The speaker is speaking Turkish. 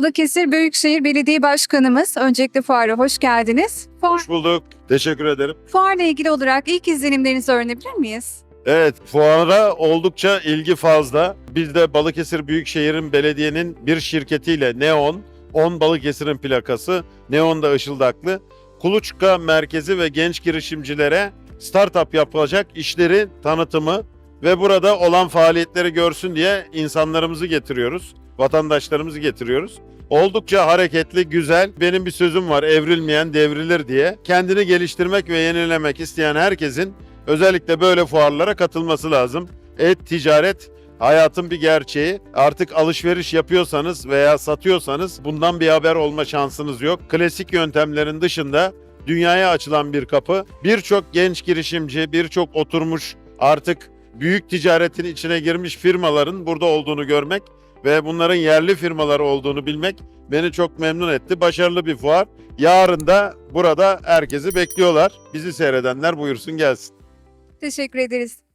Balıkesir Büyükşehir Belediye Başkanımız. Öncelikle fuara hoş geldiniz. Fuar, Hoş bulduk. Teşekkür ederim. fuarla ilgili olarak ilk izlenimlerinizi öğrenebilir miyiz? Evet, fuara oldukça ilgi fazla. Biz de Balıkesir Büyükşehir'in belediyenin bir şirketiyle Neon, 10 Balıkesir'in plakası, Neon da ışıldaklı. Kuluçka merkezi ve genç girişimcilere startup yapılacak işleri tanıtımı ve burada olan faaliyetleri görsün diye insanlarımızı getiriyoruz, vatandaşlarımızı getiriyoruz. Oldukça hareketli, güzel. Benim bir sözüm var, evrilmeyen devrilir diye. Kendini geliştirmek ve yenilemek isteyen herkesin özellikle böyle fuarlara katılması lazım. Et, ticaret hayatın bir gerçeği. Artık alışveriş yapıyorsanız veya satıyorsanız bundan bir haber olma şansınız yok. Klasik yöntemlerin dışında dünyaya açılan bir kapı. Birçok genç girişimci, birçok oturmuş artık büyük ticaretin içine girmiş firmaların burada olduğunu görmek ve bunların yerli firmaları olduğunu bilmek beni çok memnun etti. Başarılı bir fuar. Yarın da burada herkesi bekliyorlar. Bizi seyredenler buyursun gelsin. Teşekkür ederiz.